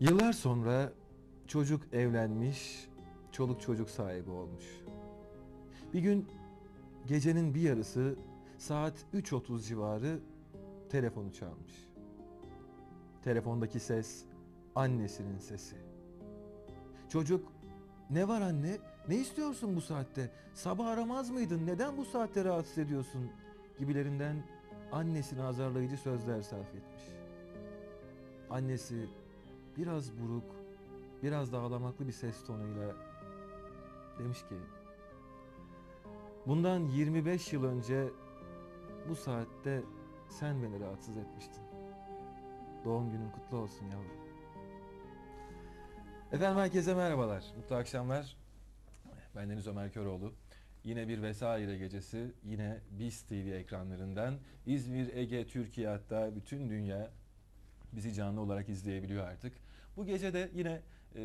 Yıllar sonra çocuk evlenmiş, çoluk çocuk sahibi olmuş. Bir gün gecenin bir yarısı saat 3.30 civarı telefonu çalmış. Telefondaki ses annesinin sesi. Çocuk ne var anne? Ne istiyorsun bu saatte? Sabah aramaz mıydın? Neden bu saatte rahatsız ediyorsun? Gibilerinden annesine azarlayıcı sözler sarf etmiş. Annesi biraz buruk, biraz da ağlamaklı bir ses tonuyla demiş ki Bundan 25 yıl önce bu saatte sen beni rahatsız etmiştin. Doğum günün kutlu olsun yavrum. Efendim herkese merhabalar. Mutlu akşamlar. Bendeniz Ömer Köroğlu. Yine bir vesaire gecesi yine BIS TV ekranlarından İzmir, Ege, Türkiye hatta bütün dünya bizi canlı olarak izleyebiliyor artık. Bu gece de yine e,